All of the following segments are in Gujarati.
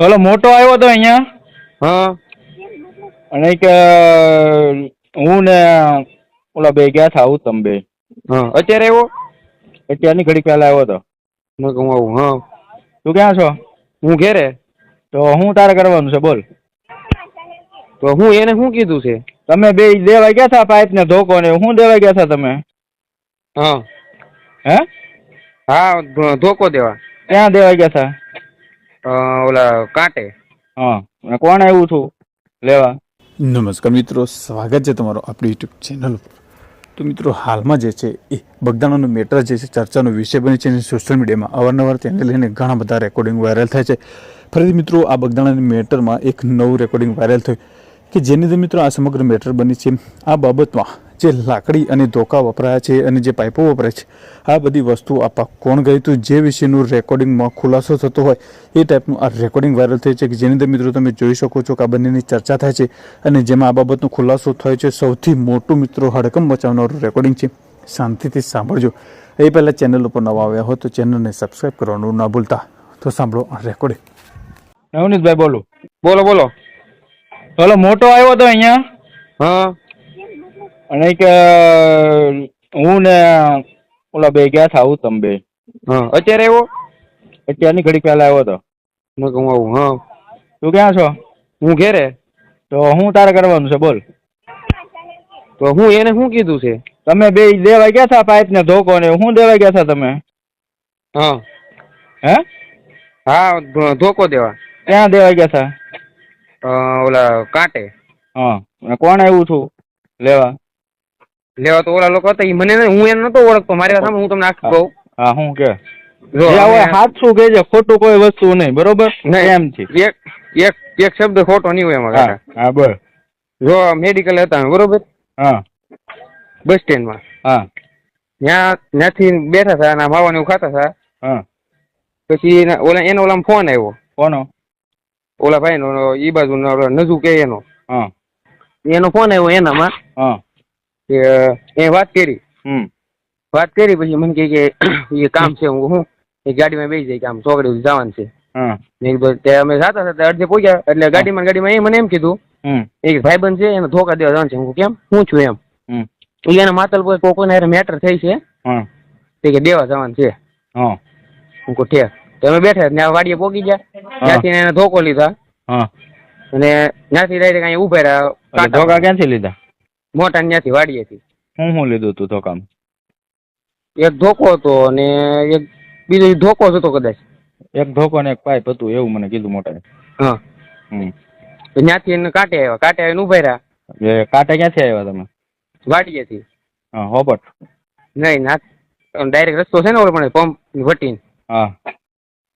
ઓલો મોટો આવ્યો તો અહીંયા? હા. અને કે હું ને ઓલા બે ગયા હતા ઉત્તમ બે. હા. અત્યારે આવ્યો? અત્યારની ઘડી પહેલા આવ્યો તો. મેં કહું આવું હા. તું ક્યાં છો? હું ઘેરે? તો હું તારે કરવાનું છે બોલ. તો હું એને શું કીધું છે? તમે બે દેવા ગયા હતા પાઇપ ને ધોકો ને હું દેવા ગયા હતા તમે? હા. હે? હા ધોકો દેવા. ક્યાં દેવા ગયા હતા ઓલા કાંટે. હા કોણ આવ્યું છું લેવા. નમસ્કાર મિત્રો સ્વાગત છે તમારો આપણી યુટ્યુબ ચેનલ ઉપર. તો મિત્રો હાલમાં જે છે એ બગદાણાનો મેટર જે છે ચર્ચાનો વિષય બની છે સોશિયલ મીડિયામાં અવારનવાર તેને લઈને ઘણા બધા રેકોર્ડિંગ વાયરલ થાય છે. ફરીથી મિત્રો આ બગદાણાની મેટરમાં એક નવું રેકોર્ડિંગ વાયરલ થયું કે જેની અંદર મિત્રો આ સમગ્ર મેટર બની છે. આ બાબતમાં જે લાકડી અને ધોકા વપરાયા છે અને જે પાઇપો વપરાય છે આ બધી વસ્તુ આપવા કોણ ગઈ હતું જે વિશેનું રેકોર્ડિંગમાં ખુલાસો થતો હોય એ ટાઈપનું આ રેકોર્ડિંગ વાયરલ થઈ છે કે જેની અંદર મિત્રો તમે જોઈ શકો છો કે આ બંનેની ચર્ચા થાય છે અને જેમાં આ બાબતનો ખુલાસો થયો છે. સૌથી મોટું મિત્રો હડકંપ મચાવનારું રેકોર્ડિંગ છે. શાંતિથી સાંભળજો. એ પહેલાં ચેનલ ઉપર નવા આવ્યા હોય તો ચેનલને સબસ્ક્રાઈબ કરવાનું ના ભૂલતા. તો સાંભળો આ રેકોર્ડિંગ નવનીતભાઈ બોલો. બોલો બોલો. ચલો મોટો આવ્યો હતો અહીંયા? હા. અને કે હું ને ઓલા બે ગયા હતા ઉત્તમ બે. હા. અત્યારે આવ્યો અત્યારની ઘડી પહેલા આવ્યો તો. મેં કહું આવું હા. તું ક્યાં છો? હું ઘેરે. તો હું તારે કરવાનું છે બોલ. તો હું એને શું કીધું છે? તમે બે દેવા ગયા હતા પાઇપ ને ધોકો ને હું દેવા ગયા હતા તમે? હા. હે? હા ધોકો દેવા. ક્યાં દેવા ગયા હતા ઓલા કાંટે. હા. અને કોણ આવ્યું છું લેવા. લેવા તો ઓલા લોકો હતા ઈ મને નહીં- હું એને નતો ઓળખતો. મારી વાત સાંભળો, હું તમને આખું કહું. હા હું કે. જો જે હોય અમે- સાચું કહેજે ખોટું કોઈ વસ્તુ નહીં બરોબર? નહીં. એમ છે. એક એક એક શબ્દ ખોટો નહીં હોય એમાં હા કાકા હા બોલ. જો મેડિકલ હતા અમે, બરોબર? હા. બસ સ્ટેન્ડમાં. હા. ત્યાં ત્યાંથી બેઠા હતા અને માવાને એવું ખાતા હતા હા. પછી એના- ઓલા એનો ઓલામાં ફોન આવ્યો. કોનો? ઓલા ભાઈનો ઈ બાજુ નજુ કે એનો. હા. એનો ફોન આવ્યો એનામાં. હા. કે એ વાત કરી. હમ. વાત કરી પછી મને કહે કે એ કામ છે હું હું? એ ગાડીમાં બેસી જાય કે આમ ચોકડી જવાનું છે. મેં કીધું તે અમે જતા હતા અડધે પહોંચ્યા. એટલે ગાડીમાં ગાડીમાં એ મને એમ કીધું એક ભાઈબંધ છે એને ધોકા દેવા જવાનું છે. હું કેમ? હું છું એમ. તો એના માતલ પર કોકોને હારે મેટર થઈ છે તે કે દેવા જવાનું છે. હું. કહું ઠેક તો અમે બેઠા ત્યાં વાડીએ પોગી ગયા. ત્યાંથી એને ધોકો લીધા. અને ત્યાંથી ડાયરેક્ટ અહીંયા ઊભા રહ્યા. ધોકા ક્યાંથી લીધા? મોટા ત્યાંથી વાડીએથી. હું હું લીધું તું ધોકામ? એક ધોકો હતો અને એક બીજો ધોકો હતો કદાચ. એક ધોકો ને એક પાઇપ હતું એવું મને કીધું મોટા હા. ત્યાંથી એને કાંટે આવ્યા. કાંટે આવીને ઊભા રહ્યા. એ કાંટા ક્યાંથી આવ્યા તમે? વાડીએથી. હા હોબટ નહીં ના ડાયરેક્ટ રસ્તો છે ને ઓલો પણ પંપ વટીને. હા.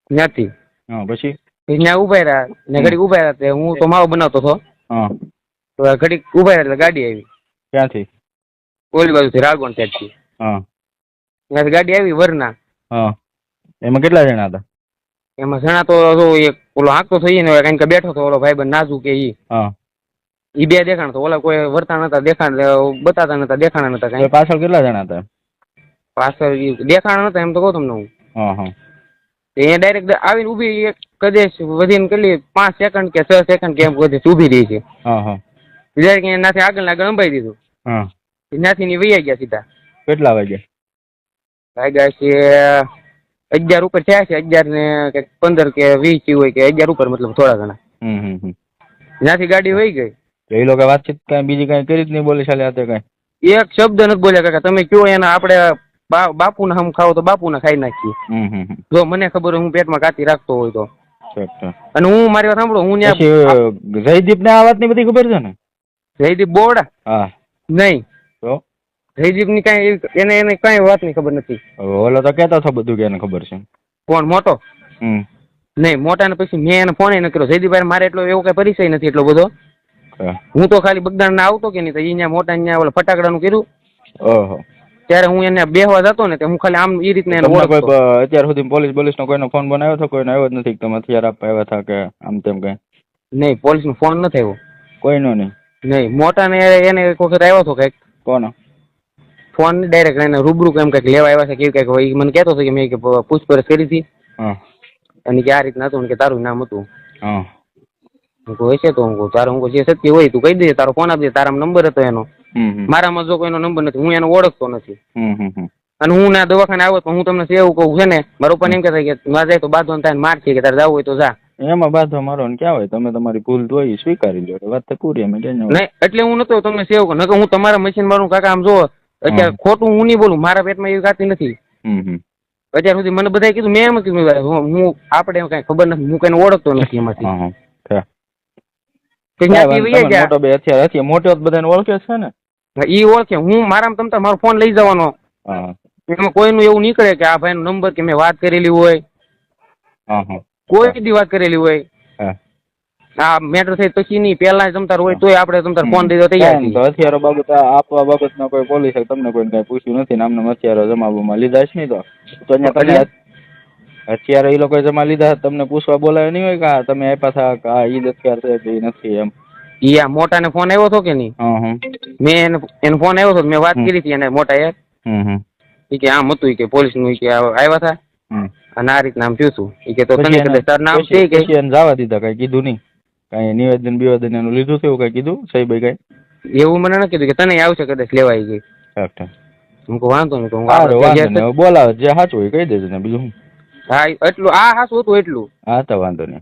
ત્યાંથી હા પછી? ત્યાં ઊભા રહ્યા ને ઘડીક ઊભા રહ્યા તે હું તો માવો બનાવતો હતો. હા. તો આ ઘડીક ઊભા રહ્યા એટલે ગાડી આવી. ક્યાંથી? ઓલી બાજુથી રાગવણ સાઈડથી. હા. ત્યાંથી ગાડી આવી વરના. હા. એમાં કેટલા જણા હતા? એમાં જણા તો જો એક ઓલો હાંકતો થઈ ને કારણ કે બેઠો હતો ઓલો ભાઈબંધ નાજુ કે ઈ. હા. ઈ બે દેખાણ તો ઓલા કોઈ વર્તા નતા દેખાણ બતાતા નતા દેખાણા નતા કઈ. પાછળ કેટલા જણા હતા? પાછળ દેખાણ નતા એમ તો કહું તમને હું. હા હા. એ ડાયરેક્ટ આવીને ઊભી એક કદેશ વધીને કેટલી પાંચ સેકન્ડ કે છ સેકન્ડ કે એમ કદેશ ઊભી રહી છે. હા હા. ડાયરેક્ટ એનાથી આગળ ને આગળ અંબાઈ દીધું. હા. ત્યાંથી ની વૈયા ગયા સીધા. કેટલા વાગ્યા વાગ્યા છે અગિયાર ઉપર થયા છે. અગિયાર ને કંઈક પંદર કે વીસ હોય કે અગિયાર ઉપર મતલબ થોડા ઘણા. હમ હમ હમ. ત્યાંથી ગાડી વહી ગઈ. તો એ લોકો વાતચીત કાંઈ બીજી કાંઈ કરી જ નહીં બોલે ચાલે આ તો કાંઈ? એક શબ્દ નથી બોલ્યા કાકા. તમે કયો એના આપણે બાપુના હમ ખાવ તો બાપુના ખાઈ નાખીએ. જો મને ખબર હું પેટમાં કાતી રાખતો હોય તો. અને હું મારી વાત સાંભળો હું જયદીપ ને આ વાતની બધી ખબર છે ને? જયદીપ બોડા હા. નહીં. તો જયદીપની કઈ એને એને કઈ વાતની ખબર નથી. ઓલો તો કહેતો હતો બધું કે એને ખબર છે. કોણ મોટો? હમ. નહીં મોટા ને પછી મેં એને ફોન ન કર્યો. જયદીપભાઈ મારે એટલો એવો કઈ પરિચય નથી એટલો બધો. હા. હું તો ખાલી બગદાણ ના આવતો કે નહીં તો અહીંયા મોટા અહીંયા ઓલા ફટાકડાનું કર્યું. ઓહો. ત્યારે હું એને બેહવા જતો ને તે હું ખાલી આમ એ રીતના એને તમને કોઈ ઓળખતો બ- અત્યાર સુધી પોલીસ પોલીસ નો કોઈનો ફોન બનાવ્યો હતો? કોઈનો આવ્યો જ નથી કે તમે હથિયાર આપવા આવ્યા હતા કે આમ તેમ કઈ? નહીં પોલીસ નો ફોન નથી આવ્યો. કોઈનો નહીં. નહીં મોટા ને એને એક વખત આવ્યો હતો કંઈક. કોનો? ફોન ડાયરેક્ટ એને રૂબરૂ કેમ કંઈક લેવા આવ્યા છે કેવી કંઈક હોય મને કહેતો હતો કે મેં કે પૂછપરછ કરી હતી. અને કે આ રીતના હતું કે તારું નામ હતું. હોય હશે તો? હું તારે હું જે સત્ય હોય તું કહી દે તારો ફોન આપજે તારા નંબર હતો એનો. મારામાં જો કોઈનો નંબર નથી હું એને ઓળખતો નથી. અને હું ના દવાખાને આવ્યો તો હું તમને એવું કહું છે ને? મારો પણ એમ કહેતા કે ના જાય તો બાંધો થાય માર છે કે તારે જવું હોય તો જા. એમાં બાધો મારો ને ક્યાં હોય? તમે તમારી ભૂલ તો એ સ્વીકારી લો. વાત તો પૂરી અમે કે નહીં એટલે હું નતો તમને સેવ કહું નકર હું તમારા મશીન મારું કાકા આમ જો અત્યારે ખોટું હું નહીં બોલું. મારા પેટમાં એવી ગાતી નથી. અત્યાર સુધી મને બધાએ કીધું મેં એમ કીધું ભાઈ, હું આપણે એમ કાંઈ ખબર નથી હું કઈ ઓળખતો નથી એમાંથી. મોટો બે અત્યારે અત્યારે મોટો બધાને ઓળખે છે ને? ઈ ઓળખે. હું મારામાં તમ મારો ફોન લઈ જવાનો. એમાં કોઈનું એવું નીકળે કે આ ભાઈનો નંબર કે મેં વાત કરેલી હોય. હા હા. કોઈ દી વાત કરેલી હોય. હા. આ મેટર થઈ પછી નહીં પહેલા જમતાર હોય તોય આપણે જમતાર ફોન દીધો તૈયાર. તો હથિયારો બાબત આપવા બાબતનો કોઈ પોલીસે તમને કોઈ કઈ પૂછ્યું નથી ને આમને હથિયારો જમાવવામાં લીધા છે નહીં તો? તો અહીંયા તમે એ લોકોએ જમા લીધા તમને પૂછવા બોલાવે નહીં હોય કે આ તમે આપ્યા હતા કે આ ઈદ અત્યારે છે કે નથી એમ? ઈ આ મોટાને ફોન આવ્યો હતો કે નહીં? મેં એને એને ફોન આવ્યો હતો મેં વાત કરી હતી એને મોટા યાર કે આમ હતું કે પોલીસનું કે આવ્યા હતા. અને આ રીતના આમ થયું ઈ કે તો તને કદાચ તારું નામ છે કે જવા દીધા કઈ કીધું નહીં. કઈ નિવેદન બિવેદન એનું લીધું થયું એવું કીધું? કીધું સહીભાઈ કઈ? એવું મને ન કીધું કે તને આવશે કદાચ લેવાઈ ગઈ હું કહું વાંધો નહીં બોલાવે જે સાચું હોય કહી દેજો ને બીજું હા એટલું આ સાચું હતું એટલું. હા તો વાંધો નહીં.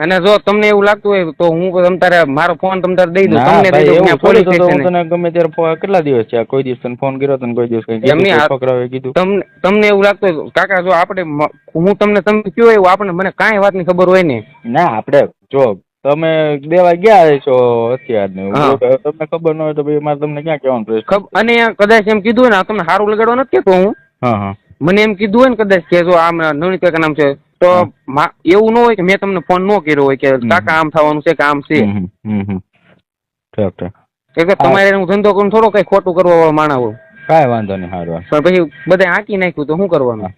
અને જો તમને એવું લાગતું હોય તો હું તમ તારે મારો ફોન તમ તારે દઈ દઉં. તમને દઈ દઉં ત્યાં પોલીસ સ્ટેશન તને ગમે ત્યારે કેટલા દિવસ છે કોઈ દિવસ તને ફોન કર્યો તને કોઈ દિવસ કઈ છોકરાઓએ કીધું? તમને તમને એવું લાગતું હોય કાકા જો આપણે હું તમને તમે કયો એવું આપણે મને કાંઈ વાતની ખબર હોય ને ના આપણે જો તમે દેવા ગયા છો હથિયાર ને તમને ખબર ન હોય તો ભાઈ મારે તમને ક્યાં કહેવાનું પ્રશ્ન? અને કદાચ એમ કીધું ને તમને સારું લગાડવા નથી કહેતો હા. મને એમ કીધું હોય ને કદાચ કે જો આમ નવનીત કાકા નામ છે તો એવું ન હોય કે મેં તમને ફોન ન કર્યો હોય કે કાકા આમ થવાનું છે કે આમ છે. કે તમારે હું. ધંધો કરું થોડો કઈ ખોટું કરવા વાળો માણા હોય કાંઈ વાંધો નહીં સારું પણ પછી બધા હાંકી નાખ્યું તો શું કરવાનું?